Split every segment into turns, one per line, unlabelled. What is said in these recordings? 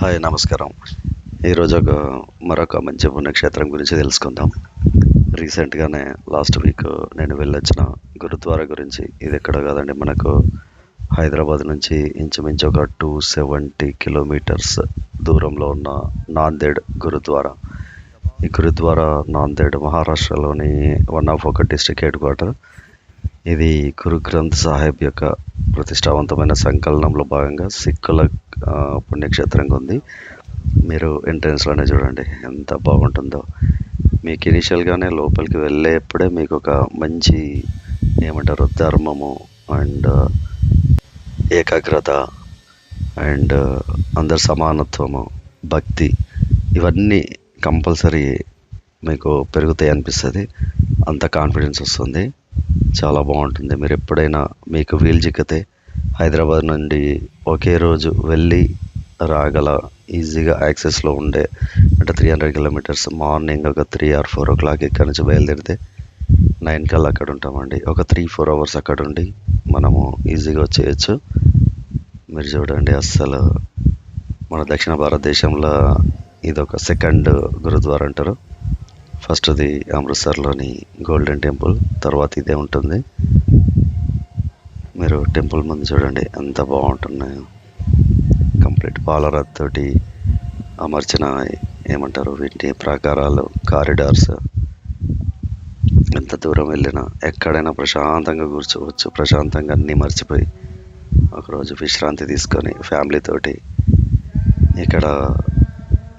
Hi నమస్కారం. ఈరోజు ఒక మరొక మంచి పుణ్యక్షేత్రం గురించి తెలుసుకుందాం. రీసెంట్గానే లాస్ట్ వీక్ నేను వెళ్ళొచ్చిన గురుద్వారా గురించి. ఇది ఎక్కడ కాదండి మనకు హైదరాబాద్ నుంచి ఇంచుమించు ఒక టూ సెవెంటీ కిలోమీటర్స్ దూరంలో ఉన్న నాందేడ్ గురుద్వారా. ఈ గురుద్వారా నాందేడ్ మహారాష్ట్రలోని వన్ ఆఫ్ ఒక డిస్ట్రిక్ట్ హెడ్ క్వార్టర్ ఇది గురు గ్రంథ్ సాహెబ్ యొక్క ప్రతిష్టావంతమైన సంకలనంలో భాగంగా సిక్కుల పుణ్యక్షేత్రంగా ఉంది. మీరు ఎంట్రన్స్లోనే చూడండి ఎంత బాగుంటుందో. మీకు ఇనిషియల్గానే లోపలికి వెళ్ళేప్పుడే మీకు ఒక మంచి ఏమంటారు ధర్మము అండ్ ఏకాగ్రత అండ్ అందరి సమానత్వము భక్తి ఇవన్నీ కంపల్సరీ మీకు పెరుగుతాయి అనిపిస్తుంది. అంత కాన్ఫిడెన్స్ వస్తుంది. చాలా బాగుంటుంది. మీరు ఎప్పుడైనా మీకు వీలు చిక్కితే హైదరాబాద్ నుండి ఒకే రోజు వెళ్ళి రాగల ఈజీగా యాక్సెస్లో ఉండే అంటే త్రీ హండ్రెడ్ కిలోమీటర్స్ మార్నింగ్ ఒక three or four o'clock ఇక్కడ నుంచి బయలుదేరితే నైన్ కల్లా అక్కడ ఉంటామండి. ఒక త్రీ ఫోర్ అవర్స్ అక్కడ ఉండి మనము ఈజీగా వచ్చేయచ్చు. మీరు చూడండి అస్సలు మన దక్షిణ భారతదేశంలో ఇది ఒక సెకండ్ గురుద్వారా అంటారు. ఫస్ట్ది అమృత్సర్లోని గోల్డెన్ టెంపుల్ తర్వాత ఇదే ఉంటుంది. మీరు టెంపుల్ ముందు చూడండి ఎంత బాగుంటున్నాయో. కంప్లీట్ పాలరాతి తోటి అమర్చిన ఏమంటారు వీటి ప్రాకారాలు కారిడార్స్. ఎంత దూరం వెళ్ళినా ఎక్కడైనా ప్రశాంతంగా కూర్చోవచ్చు ప్రశాంతంగా అన్నీ మర్చిపోయి ఒకరోజు విశ్రాంతి తీసుకొని ఫ్యామిలీతోటి ఇక్కడ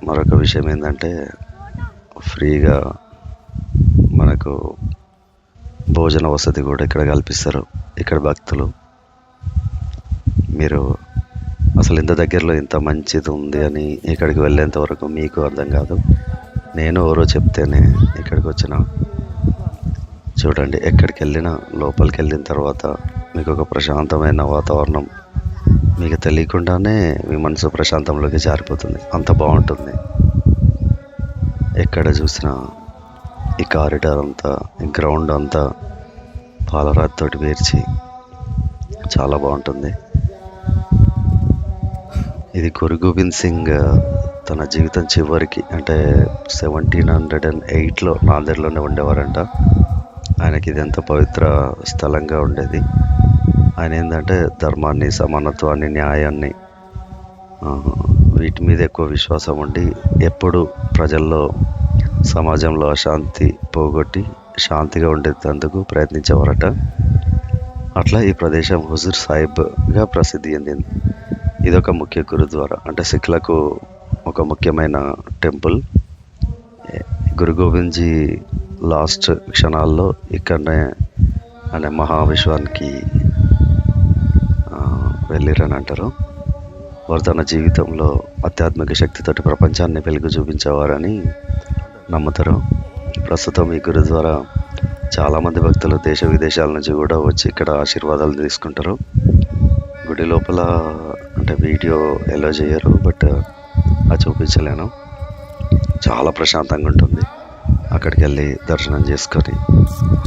మరొక విషయం ఏంటంటే ఫ్రీగా మనకు భోజన వసతి కూడా ఇక్కడ కల్పిస్తారు ఇక్కడ భక్తులు. మీరు అసలు ఇంత దగ్గరలో ఇంత మంచిది ఉంది అని ఇక్కడికి వెళ్ళేంత వరకు మీకు అర్థం కాదు. నేను ఎవరో చెప్తేనే ఇక్కడికి వచ్చిన. చూడండి ఎక్కడికి వెళ్ళినా లోపలికి వెళ్ళిన తర్వాత మీకు ఒక ప్రశాంతమైన వాతావరణం మీకు తెలియకుండానే మీ మనసు ప్రశాంతంలోకి జారిపోతుంది. అంత బాగుంటుంది. ఎక్కడ చూసినా ఈ కారిడార్ అంతా ఈ గ్రౌండ్ అంతా పాలరాతితోటి పేర్చి చాలా బాగుంటుంది. ఇది గురు గోవింద్ సింగ్ తన జీవితం చివరికి అంటే సెవెంటీన్ హండ్రెడ్ అండ్ ఎయిట్లో నాందేడ్లోనే ఉండేవారంట. ఆయనకి ఇది ఎంత పవిత్ర స్థలంగా ఉండేది. ఆయన ఏంటంటే ధర్మాన్ని సమానత్వాన్ని న్యాయాన్ని వీటి మీద ఎక్కువ విశ్వాసం ఉండి ఎప్పుడు ప్రజల్లో సమాజంలో అశాంతి పోగొట్టి శాంతిగా ఉండేందుకు ప్రయత్నించేవారట. అట్లా ఈ ప్రదేశం హుజూర్ సాహిబ్గా ప్రసిద్ధి చెందింది. ఇది ఒక ముఖ్య గురుద్వారా అంటే సిఖ్లకు ఒక ముఖ్యమైన టెంపుల్. గురు గోవింద్జీ లాస్ట్ క్షణాల్లో ఇక్కడనే అనే మహావిశ్వానికి వెళ్ళిరని అంటారు. వారు తన జీవితంలో ఆధ్యాత్మిక శక్తితోటి ప్రపంచాన్ని వెలుగు చూపించేవారని నమ్ముతారు. ప్రస్తుతం ఈ గురుద్వారా చాలామంది భక్తులు దేశ విదేశాల నుంచి కూడా వచ్చి ఇక్కడ ఆశీర్వాదాలు తీసుకుంటారు. గుడి లోపల అంటే వీడియో ఎలా చేయరు బట్ అది చూపించలేను. చాలా ప్రశాంతంగా ఉంటుంది. అక్కడికి వెళ్ళి దర్శనం చేసుకొని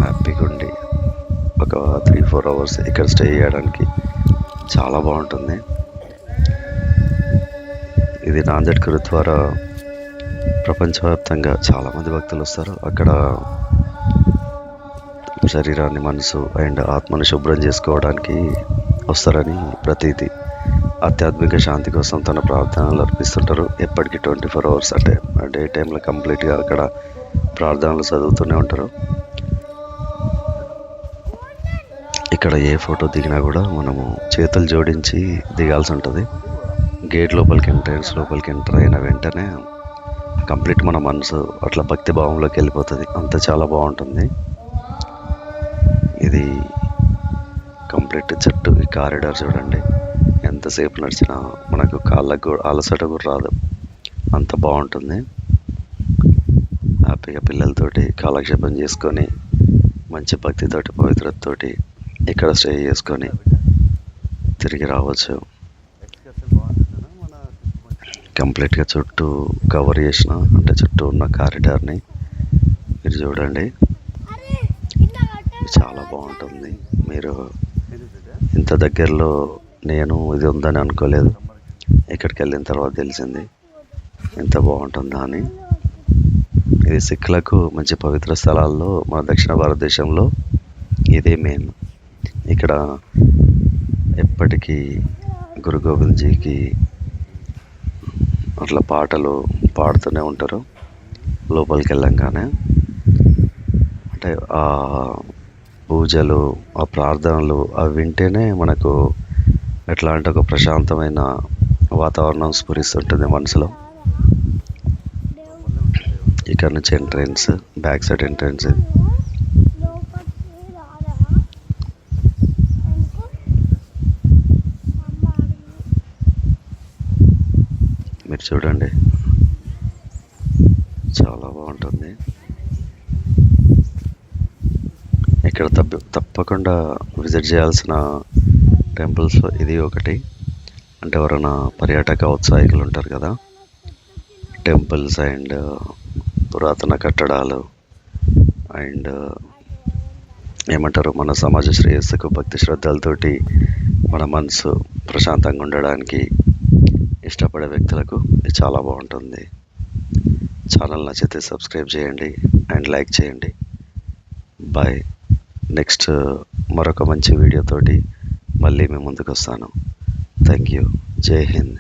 హ్యాపీగా ఉండి ఒక త్రీ ఫోర్ అవర్స్ ఇక్కడ స్టే చేయడానికి చాలా బాగుంటుంది. ఇది నాందేడ్ గురుద్వారా ప్రపంచవ్యాప్తంగా చాలామంది భక్తులు వస్తారు. అక్కడ శరీరాన్ని మనసు అండ్ ఆత్మను శుభ్రం చేసుకోవడానికి వస్తారని ప్రతీతి. ఆధ్యాత్మిక శాంతి కోసం తన ప్రార్థనలు అర్పిస్తుంటారు. ఎప్పటికీ ట్వంటీ ఫోర్ అవర్స్ అంటే డే టైంలో కంప్లీట్గా అక్కడ ప్రార్థనలు చదువుతూనే ఉంటారు. ఇక్కడ ఏ ఫోటో దిగినా కూడా మనము చేతులు జోడించి దిగాల్సి ఉంటుంది. గేట్ లోపలికి ఎంట్రన్స్ లోపలికి ఎంటర్ అయిన వెంటనే కంప్లీట్ మన మనసు అట్లా భక్తి భావంలోకి వెళ్ళిపోతుంది. అంత చాలా బాగుంటుంది. ఇది కంప్లీట్ చెట్టు ఈ కారిడార్ చూడండి. ఎంతసేపు నడిచినా మనకు కాళ్ళకు కూడా అలసట కూడా రాదు. అంత బాగుంటుంది. హ్యాపీగా పిల్లలతోటి కాలక్షేపం చేసుకొని మంచి భక్తితోటి పవిత్రతతోటి ఇక్కడ స్టే చేసుకొని తిరిగి రావచ్చు. కంప్లీట్గా చుట్టూ కవర్ చేసిన అంటే చుట్టూ ఉన్న కారిడార్ని మీరు చూడండి. చాలా బాగుంటుంది. మీరు ఇంత దగ్గరలో నేను ఇది ఉందని అనుకోలేదు. ఇక్కడికి వెళ్ళిన తర్వాత తెలిసింది. ఎంత బాగుంటుందా అని. ఇది సిక్కులకు మంచి పవిత్ర స్థలాల్లో మన దక్షిణ భారతదేశంలో ఇదే మెయిన్ ఇక్కడ ఎప్పటికీ గురు గోవింద్జీకి అట్లా పాటలు పాడుతూనే ఉంటారు. లోపలికి వెళ్ళంగానే అంటే ఆ పూజలు ఆ ప్రార్థనలు అవి వింటేనే మనకు ఎట్లా అంటే ఒక ప్రశాంతమైన వాతావరణం స్ఫురిస్తుంటుంది మనసులో. ఇక్కడ నుంచి ఎంట్రన్స్ బ్యాక్ సైడ్ ఎంట్రన్స్ మీరు చూడండి. చాలా బాగుంటుంది. ఇక్కడ తప్ప తప్పకుండా విజిట్ చేయాల్సిన టెంపుల్స్ ఇది ఒకటి. అంటే ఎవరైనా పర్యాటక ఉత్సాహికులు ఉంటారు కదా. టెంపుల్స్ అండ్ పురాతన కట్టడాలు అండ్ ఏమంటారు మన సమాజ శ్రేయస్సుకు భక్తి శ్రద్ధలతోటి మన మనసు ప్రశాంతంగా ఉండడానికి ఇష్టపడే వ్యక్తులకు ఇది చాలా బాగుంటుంది. ఛానల్ నచ్చితే సబ్స్క్రైబ్ చేయండి అండ్ లైక్ చేయండి. బాయ్ నెక్స్ట్ మరొక మంచి వీడియోతోటి మళ్ళీ మేము ముందుకు వస్తాను థ్యాంక్ యూ. జై హింద్.